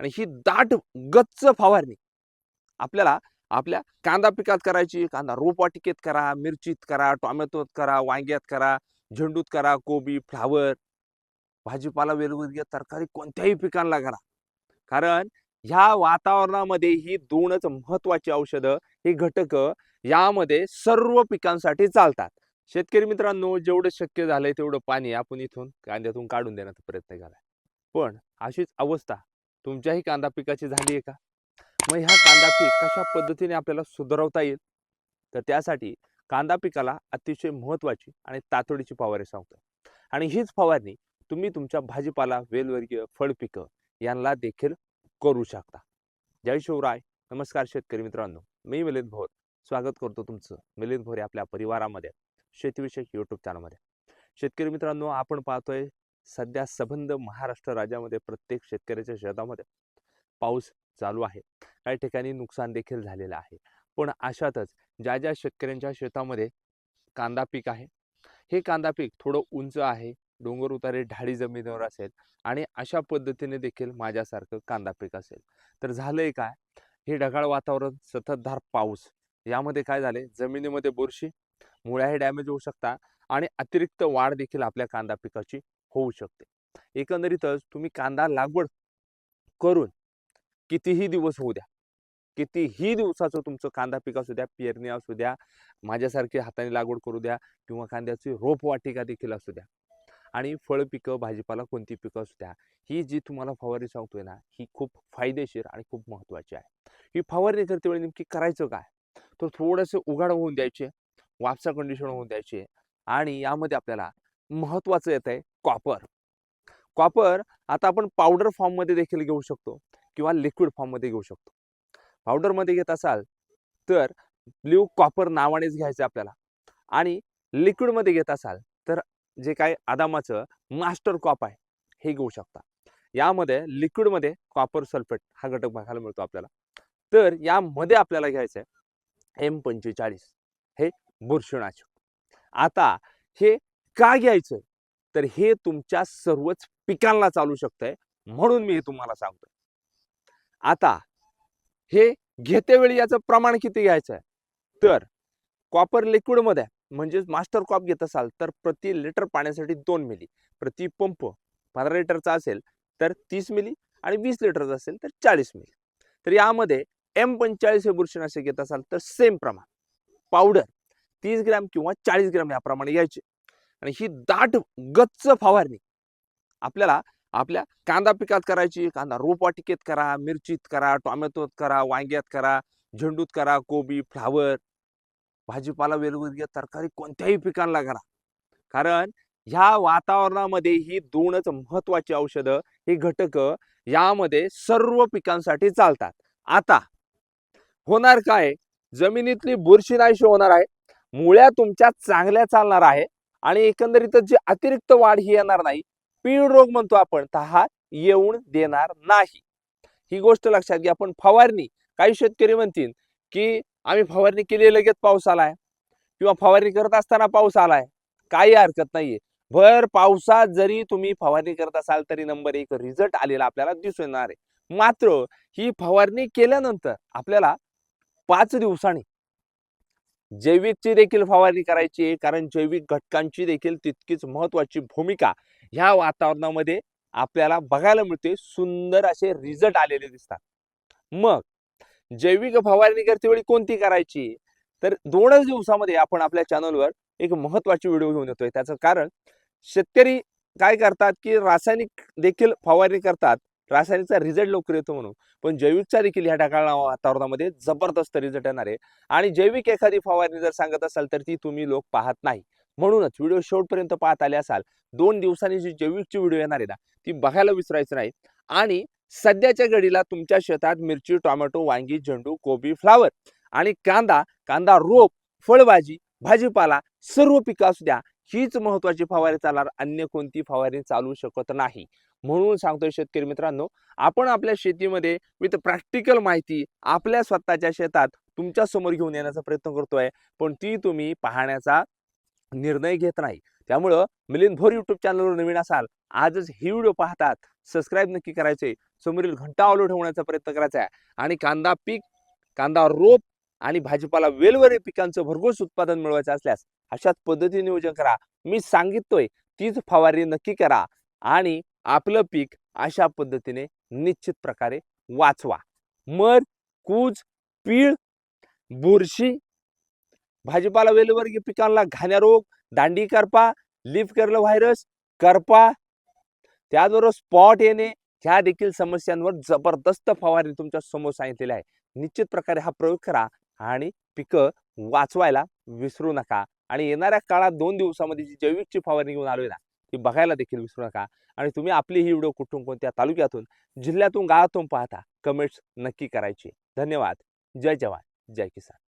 आणि ही दाट गच्च फवारणी. आपल्याला आपल्या कांदा पिकात करायची कांदा रोपवाटिकेत करा मिरचीत करा टोमॅटोत करा वांग्यात करा झेंडूत करा कोबी फ्लावर भाजीपाला वेगवेगळ्या तरकारी कोणत्याही पिकांना करा. कारण ह्या वातावरणामध्ये ही दोनच महत्वाची औषधं ही घटक यामध्ये सर्व पिकांसाठी चालतात. शेतकरी मित्रांनो जेवढं शक्य झालंय तेवढं पाणी आपण इथून कांद्यातून काढून देण्याचा प्रयत्न केलाय पण अशीच अवस्था तुमच्याही कांदा पिकाची झाली आहे का? मग ह्या कांदा पीक कशा पद्धतीने आपल्याला सुधारवता येईल? तर त्यासाठी कांदा पिकाला अतिशय महत्त्वाची आणि तातडीची फवारणी सांगतो. आणि हीच फवारणी तुम्ही तुमच्या भाजीपाला वेलवर्गीय फळ पिकं यांना देखील करू शकता. जय शिवराय. नमस्कार शेतकरी मित्रांनो. मी मिलिंद भोर. स्वागत करतो तुमचं मिलिंद भोर आपल्या परिवारामध्ये शेतीविषयक यूट्यूब चॅनलमध्ये शेतकरी मित्रांनो आपण पाहतोय सध्या सबंध महाराष्ट्र राज्यामध्ये प्रत्येक शेतकऱ्याच्या शेतामध्ये पाऊस चालू आहे. काही ठिकाणी नुकसान देखील झालेलं आहे. पण अशातच ज्या ज्या शेतकऱ्यांच्या शेतामध्ये कांदा पीक आहे हे कांदा पीक थोडं उंच आहे डोंगर उतारे ढाळी जमिनीवर असेल आणि अशा पद्धतीने देखील माझ्यासारखं कांदा पीक असेल. तर झालंय काय? हे ढगाळ वातावरण सततधार पाऊस. यामध्ये काय झाले जमिनीमध्ये बुरशी मुळ्याही डॅमेज होऊ शकता आणि अतिरिक्त वाढ देखील आपल्या कांदा पिकाची होऊ शकते. एकंदरीतच तुम्ही कांदा लागवड करून कितीही दिवस होऊ द्या कितीही दिवसाचं तुमचं कांदा पीक असू द्या पेरणी असू द्या माझ्यासारखी हाताने लागवड करू द्या किंवा कांद्याची रोपवाटिका देखील असू द्या आणि फळ पिकं भाजीपाला कोणती पिकं असू द्या ही जी तुम्हाला फवारणी सांगतोय ना ही खूप फायदेशीर आणि खूप महत्त्वाची आहे. ही फवारणी करते वेळी नेमकी करायचं काय? तर थोडंसं उघाड होऊन द्यायचे वापसा कंडिशन होऊन द्यायचे आणि यामध्ये आपल्याला महत्त्वाचं येत आहे कॉपर कॉपर आता आपण पावडर फॉर्ममध्ये देखील घेऊ शकतो किंवा लिक्विड फॉर्ममध्ये घेऊ शकतो. पावडरमध्ये घेत असाल तर ब्ल्यू कॉपर नावानेच घ्यायचं आपल्याला. आणि लिक्विडमध्ये घेत असाल तर जे काय आदामाचं मास्टर कॉप आहे हे घेऊ शकता. यामध्ये लिक्विडमध्ये कॉपर सल्फेट हा घटक बघायला मिळतो आपल्याला. तर यामध्ये आपल्याला घ्यायचं आहे एम पंचेचाळीस. हे बुरशीनाशक. आता हे का घ्यायचं? तर हे तुमच्या सर्वच पिकांना चालू शकतंय म्हणून मी हे तुम्हाला सांगतोय. आता हे घेतेवेळी याचं प्रमाण किती घ्यायचं आहे? तर कॉपर लिक्विडमध्ये म्हणजेच मास्टर कॉप घेत असाल तर प्रति लिटर पाण्यासाठी दोन मिली. प्रति पंप पंधरा लिटरचा असेल तर तीस मिली आणि वीस लिटरचा असेल तर चाळीस मिली. तर यामध्ये एम पंचेचाळीस हे बुरशीनाशक घेत असाल तर सेम प्रमाण. पावडर तीस ग्रॅम किंवा चाळीस ग्रॅम याप्रमाणे घ्यायचे. आणि ही दाट गच्च फवारणी. आपल्याला आपल्या कांदा पिकात करायची कांदा रोपवाटिकेत करा मिरचीत करा टोमॅटोत करा वांग्यात करा झेंडूत करा कोबी फ्लावर भाजीपाला वेगवेगळ्या तरकारी कोणत्याही पिकांना करा. कारण ह्या वातावरणामध्ये ही दोनच महत्वाची औषधं ही घटक यामध्ये सर्व पिकांसाठी चालतात. आता होणार काय? जमिनीतली बुरशी नाहीशी होणार आहे. मुळ्या तुमच्या चांगल्या चालणार आहे. आणि एकंदरीतच जी अतिरिक्त वाढ ही येणार नाही पीळ रोग म्हणतो आपण तर हा येऊन देणार नाही. ही गोष्ट लक्षात घ्या. आपण फवारणी काही शेतकरी म्हणतील की आम्ही फवारणी केली लगेच पाऊस आलाय. किंवा फवारणी करत असताना पाऊस आलाय. काही हरकत नाहीये. भर पावसात जरी तुम्ही फवारणी करत असाल तरी नंबर एक रिझल्ट आलेला आपल्याला दिसून येणार आहे. मात्र ही फवारणी केल्यानंतर आपल्याला पाच दिवसांनी जैविकची देखील फवारणी करायची आहे कारण जैविक घटकांची देखील तितकीच महत्वाची भूमिका ह्या वातावरणामध्ये आपल्याला बघायला मिळते. सुंदर असे रिझल्ट आलेले दिसतात. मग जैविक फवारणी करते वेळी कोणती करायची? तर दोनच दिवसामध्ये आपण आपल्या चॅनलवर एक महत्वाची व्हिडिओ घेऊन येतोय. त्याचं कारण शेतकरी काय करतात की रासायनिक देखील फवारणी करतात. रासायनिकचा रिझल्ट लवकर येतो म्हणून. पण जैविकचा देखील ह्या ढगाळ वातावरणामध्ये जबरदस्त रिझल्ट येणार आहे. आणि जैविक एखादी फवारणी जर सांगत असाल तर ती तुम्ही लोक पाहत नाही. म्हणूनच व्हिडिओ शेवटपर्यंत पाहत आले असाल दोन दिवसांनी जी जैविकची व्हिडिओ येणार आहे ना ती बघायला विसरायचं नाही. आणि सध्याच्या घडीला तुमच्या शेतात मिरची टोमॅटो वांगी झेंडू कोबी फ्लावर आणि कांदा कांदा रोप फळभाजी भाजीपाला सर्व पिकं असू द्या हीच महत्वाची फवारणी चालणार. अन्य कोणती फवारणी चालू शकत नाही. म्हणून सांगतोय शेतकरी मित्रांनो आपण आपल्या शेतीमध्ये विथ प्रॅक्टिकल माहिती आपल्या स्वतःच्या शेतात तुमच्यासमोर घेऊन येण्याचा प्रयत्न करतोय पण ती तुम्ही पाहण्याचा निर्णय घेत नाही. त्यामुळं मिलिंद भोर युट्यूब चॅनलवर नवीन असाल आजच ही व्हिडिओ पाहतात सबस्क्राईब नक्की करायचे समोरील घंटा ऑलो ठेवण्याचा प्रयत्न करायचा आहे आणि कांदा पीक कांदा रोप आणि भाजीपाला वेलवरी पिकांचं भरघोस उत्पादन मिळवायचं असल्यास अशाच पद्धतीने नियोजन करा. मी सांगितोय तीच फवारणी नक्की करा आणि आपलं पीक अशा पद्धतीने निश्चित प्रकारे वाचवा. मर कूज पीळ बुरशी भाजीपाला वेलवर्गीय पिकांना घाण्या रोग दांडी करपा लिफ कर्ल व्हायरस करपा त्याचबरोबर स्पॉट येणे ह्या देखील समस्यांवर जबरदस्त फवारणी तुमच्यासमोर सांगितलेली आहे. निश्चित प्रकारे हा प्रयोग करा आणि पिकं वाचवायला विसरू नका. आणि येणाऱ्या काळात दोन दिवसामध्ये जी जैविकची फवारणी घेऊन आलोय ना ती बघायला देखील विसरू नका. आणि तुम्ही आपली ही व्हिडिओ कुठून कोणत्या तालुक्यातून जिल्ह्यातून गावातून पाहता कमेंट्स नक्की करायची. धन्यवाद. जय जवान. जय किसान.